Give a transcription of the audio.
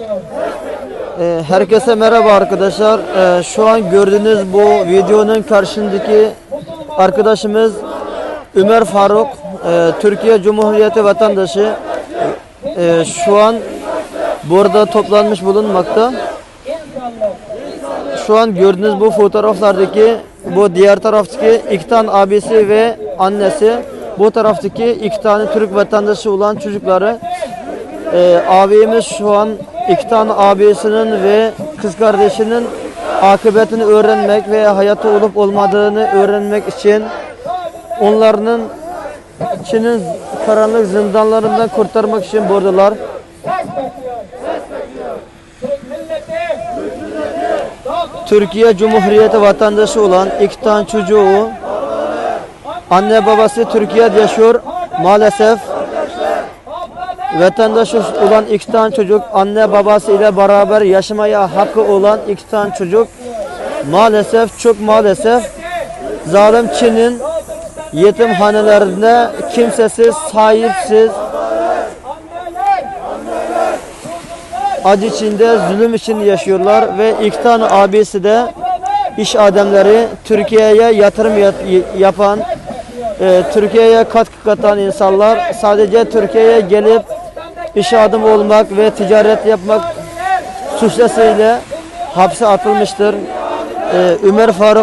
Ee, Herkese merhaba arkadaşlar. Ee, Şu an gördüğünüz bu videonun karşısındaki arkadaşımız Ömer Faruk, ee, Türkiye Cumhuriyeti vatandaşı. Şu an burada toplanmış bulunmakta. Şu an gördüğünüz bu fotoğraflardaki bu diğer taraftaki iki tane abisi ve annesi bu taraftaki iki tane Türk vatandaşı olan çocukları ee, abimiz şu an iki tane abisinin ve kız kardeşinin akıbetini öğrenmek ve hayatta olup olmadığını öğrenmek için onların Çin'in karanlık zindanlarından kurtarmak için buradalar. Türkiye Cumhuriyeti vatandaşı olan iki tane çocuğu anne babası Türkiye'de yaşıyor maalesef vatandaş olan iki tane çocuk anne babası ile beraber yaşamaya hakkı olan iki tane çocuk. Maalesef çok maalesef zalim Çin'in yetimhanelerinde kimsesiz, sahipsiz, acı içinde, zulüm içinde yaşıyorlar ve iki tane abisi de iş adamları Türkiye'ye yatırım yat- yapan, e, Türkiye'ye katkı katan insanlar sadece Türkiye'ye gelip iş adamı olmak ve ticaret yapmak suçlasıyla hapse atılmıştır. E, Ömer Faruk